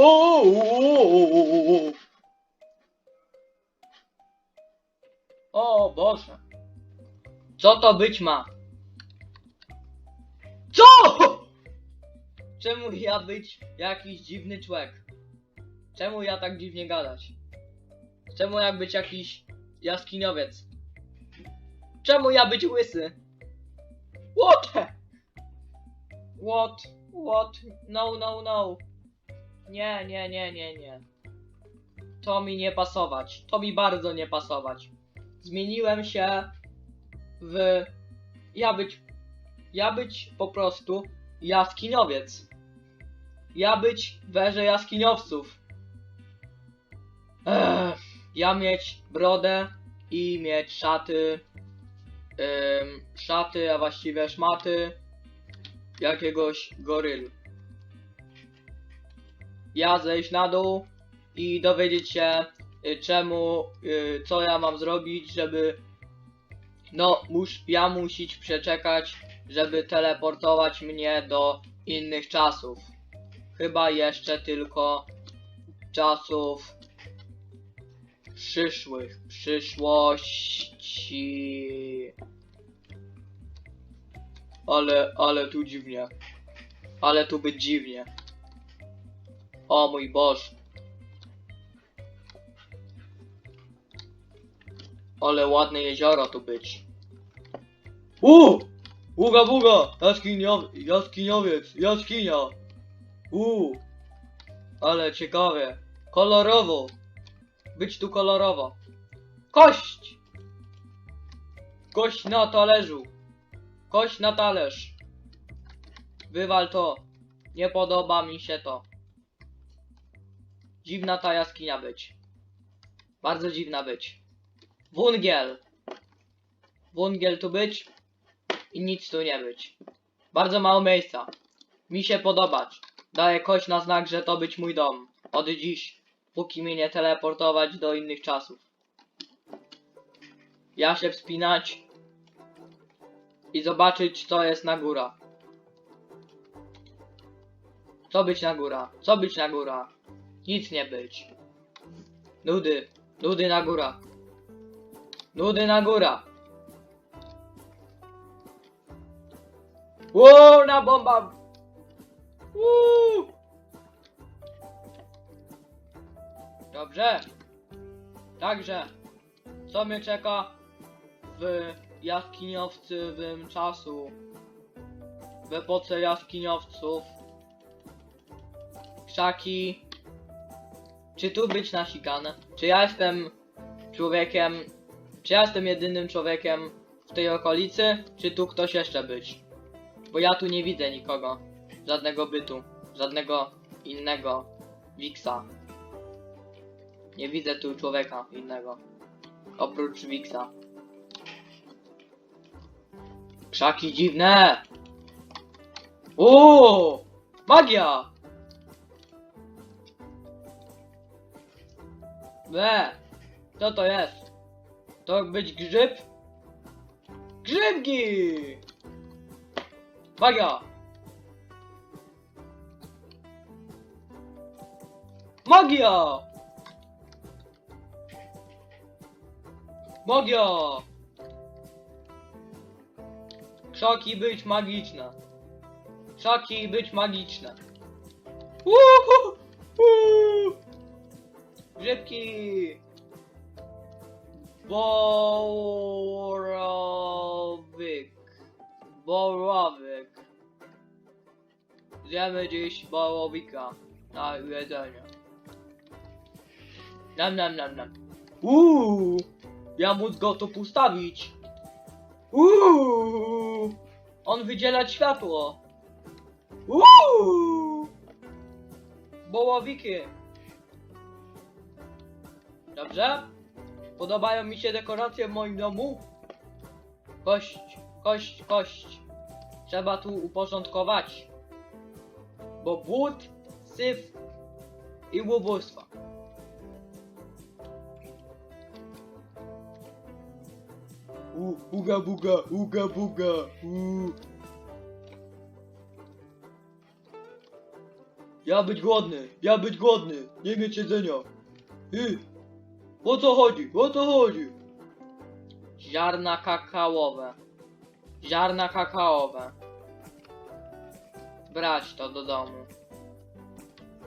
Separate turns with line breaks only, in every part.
O, o, o, o. Boże. Co to być ma? Co? Czemu ja być jakiś dziwny człowiek? Czemu ja tak dziwnie gadać? Czemu ja być jakiś jaskiniowiec? Czemu ja być łysy? What? What? What? No, no, no. Nie, nie, nie, nie, nie. To mi nie pasować. To mi bardzo nie pasować. Zmieniłem się w... Ja być... Ja być po prostu jaskiniowiec. Ja być werze jaskiniowców. Ech, ja mieć brodę i mieć szaty. Ym, szaty, a właściwie szmaty jakiegoś goryl. Ja zejść na dół i dowiedzieć się y, czemu, y, co ja mam zrobić, żeby no, mus, ja musić przeczekać, żeby teleportować mnie do innych czasów. Chyba jeszcze tylko czasów przyszłych, przyszłości. Ale, ale tu dziwnie. Ale tu być dziwnie. O mój Boże. Ale ładne jezioro tu być. U! Uga buga! Jaskiniow jaskiniowiec! Jaskinia! U! Ale ciekawe. Kolorowo. Być tu kolorowo. Kość! Kość na talerzu. Kość na talerz. Wywal to. Nie podoba mi się to. Dziwna ta jaskinia być. Bardzo dziwna być. Wungiel. Wungiel tu być. I nic tu nie być. Bardzo mało miejsca. Mi się podobać. Daję kość na znak, że to być mój dom. Od dziś. Póki mnie nie teleportować do innych czasów. Ja się wspinać. I zobaczyć co jest na góra. Co być na góra? Co być na góra? Nic nie być. Nudy. Nudy na góra. Nudy na góra. Ło, na bomba. Uuu. Dobrze. Także, co mnie czeka w jaskiniowcowym czasu? W epoce jaskiniowców. Krzaki. Czy tu być nasikane? Czy ja jestem człowiekiem? Czy ja jestem jedynym człowiekiem w tej okolicy? Czy tu ktoś jeszcze być? Bo ja tu nie widzę nikogo. Żadnego bytu. Żadnego innego Wiksa. Nie widzę tu człowieka innego. Oprócz Wiksa. Krzaki dziwne! Uuu! Magia! We! Co to jest? To być grzyb? Grzybki! Magia! Magia! Magia! Krzaki być magiczne. Krzaki być uhu. Grzybki! Borowyk. Borowyk. Zjemy dziś borowika na jedzenie. Nam, nam, nam, nam. Uuu, ja móc go tu postawić. Uuu, on wydziela światło. Uuu, bołowiki. Dobrze? Podobają mi się dekoracje w moim domu? Kość, kość, kość. Trzeba tu uporządkować. Bo błód, syf i łobuztwo. U, uga buga, uga buga, u. Ja być głodny, ja być głodny, nie mieć jedzenia. Hy. O co chodzi, o co chodzi? Ziarna kakaowe. Ziarna kakaowe. Brać to do domu.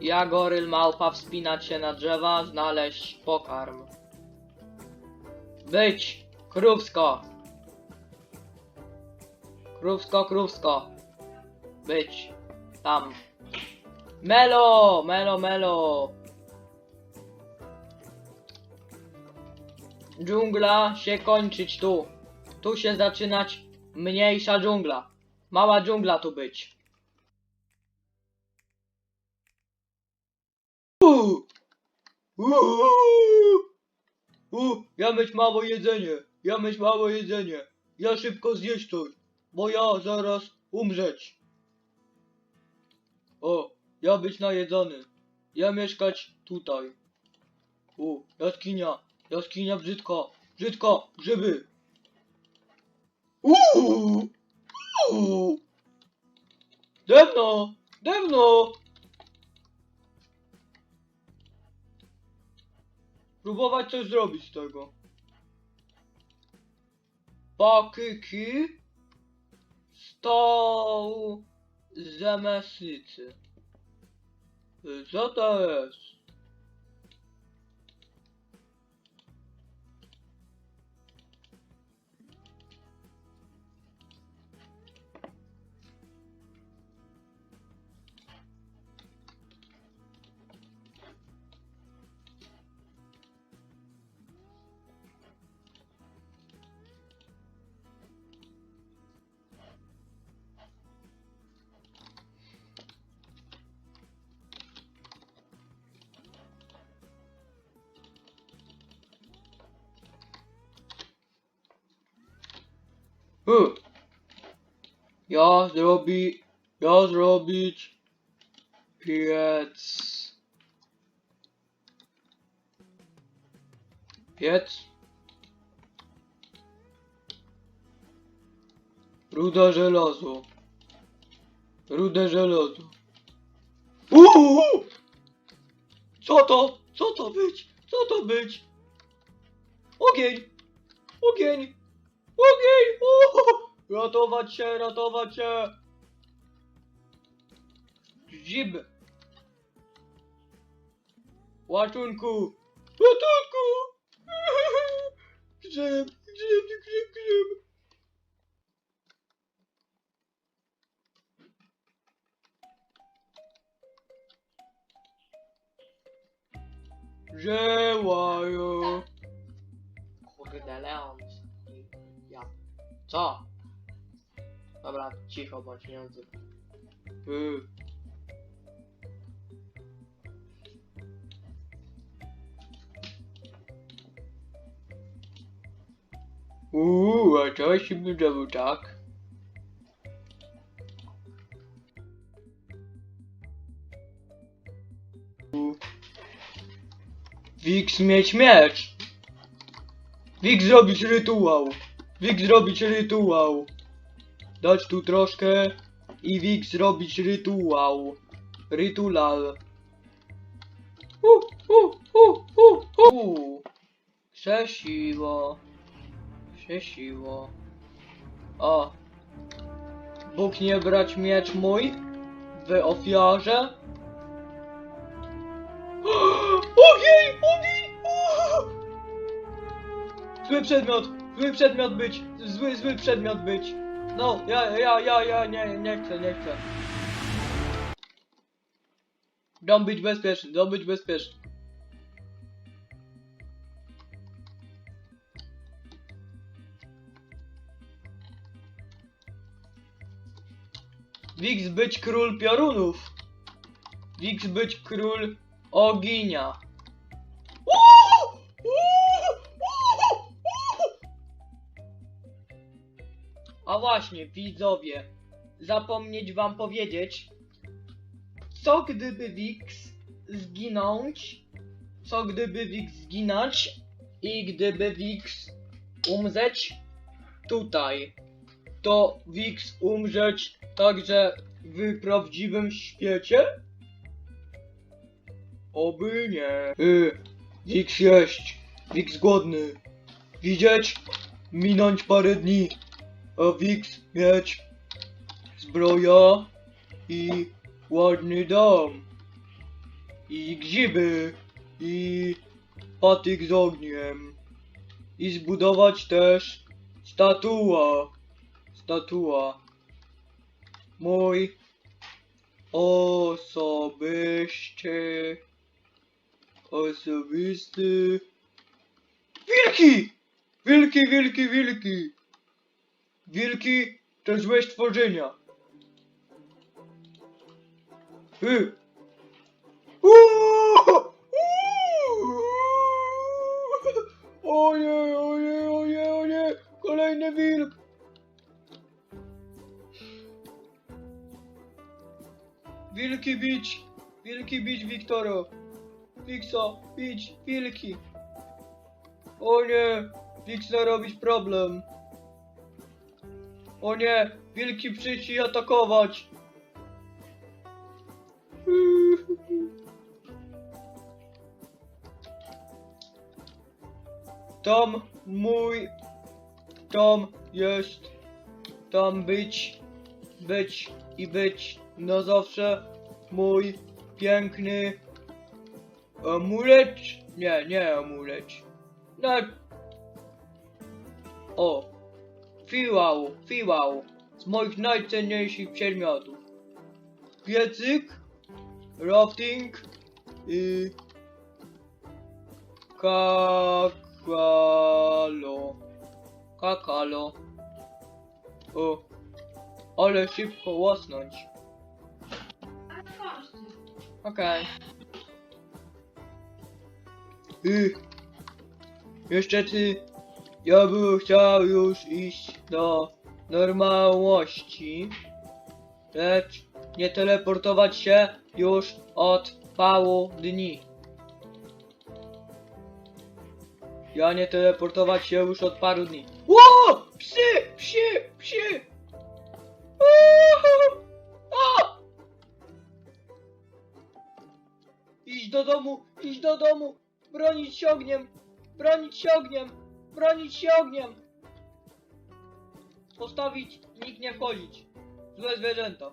Ja, goryl, małpa, wspinać się na drzewa, znaleźć pokarm. Być! Krówsko! Krówsko, krówsko! Być! Tam! Melo! Melo, melo! Dżungla się kończyć tu. Tu się zaczynać mniejsza dżungla. Mała dżungla tu być. Uuu! Uuu! U, ja mieć mało jedzenie, ja mieć mało jedzenie. Ja szybko zjeść to, bo ja zaraz umrzeć. O, ja być najedzony. Ja mieszkać tutaj. U, jaskinia, jaskinia brzydko, brzydko, grzyby. Uuu! Uuu! Dewno, dewno! Próbować coś zrobić z tego. Pakyki. Stoł. Zamesnicy. Y, Co to jest? Hy. Ja zrobi... Ja zrobić... Piec... Piec... Ruda żelazo. Rude żelazo. Uuu! Co to? Co to być? Co to być? Ogień! Ogień! Ogień! O! Ratować się, ratować się! Zib! Łatunku! Grzyb, grzyb, grzyb, grzyb! Cicho bądź, nie. Uuu, a to się wydało tak? U. Wix mieć miecz! Wik zrobić rytuał. Wik zrobić rytuał. Dać tu troszkę i Wik zrobić rytuał. Rytulal. U, u, u, u, u. Krzesiło. Krzesiło. O. Bóg nie brać miecz mój w ofiarze. Ogień! Ogień! Zły przedmiot! Zły przedmiot być! Zły, zły przedmiot być! No, ja, ja, ja, ja, nie, nie chcę, nie chcę. Dom być bezpieczny, dom być bezpieczny. Wix być król piorunów. Wix być król ognia. A właśnie, widzowie, zapomnieć wam powiedzieć, co gdyby Wix zginąć, co gdyby Wix zginąć i gdyby Wix umrzeć tutaj, to Wix umrzeć także w prawdziwym świecie? Oby nie. Y, Wix jeść. Wix głodny. Widzieć? Minąć parę dni. Wix mieć zbroja i ładny dom. I grzyby. I patyk z ogniem. I zbudować też statua. Statua. Mój osobisty. Osobisty. Wilki! Wilki, wilki, wilki! Wilki to złe stworzenia. Hy! Uuu! Uuu! O nie, o nie, o nie, o nie! Kolejny wilk! Wilki bić! Wilki bić Wiktoro! Wiksa, bić, wilki! O nie! Wiksa robić problem! O nie! Wilki przyjść atakować! Tam mój Tam jest Tam być Być i być na zawsze Mój piękny Amulet Nie, nie amulet No O Fiłał, fiłał Z moich najcenniejszych przedmiotów Piecyk Rafting i Kakalo. Kakalo. O. Ale szybko łosnąć. Okej. Y. Jeszcze ty. Ja bym chciał już iść do normalności. Lecz nie teleportować się już od paru dni. Ja nie teleportować się już od paru dni. Ło! Psy! Psy! Psy! Uhu! A! Idź do domu! Idź do domu! Bronić się ogniem! Bronić się ogniem! Bronić się ogniem! Postawić, nikt nie wchodzić. Złe zwierzęta.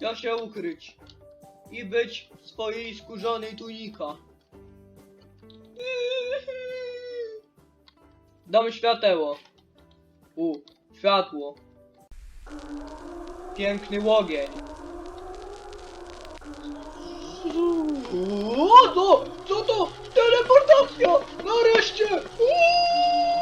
Ja się ukryć. I być w swojej skórzanej tunika. Dam świateło. U, światło. Piękny łogień. O, to, co to? Teleportacja! Nareszcie! Uuu!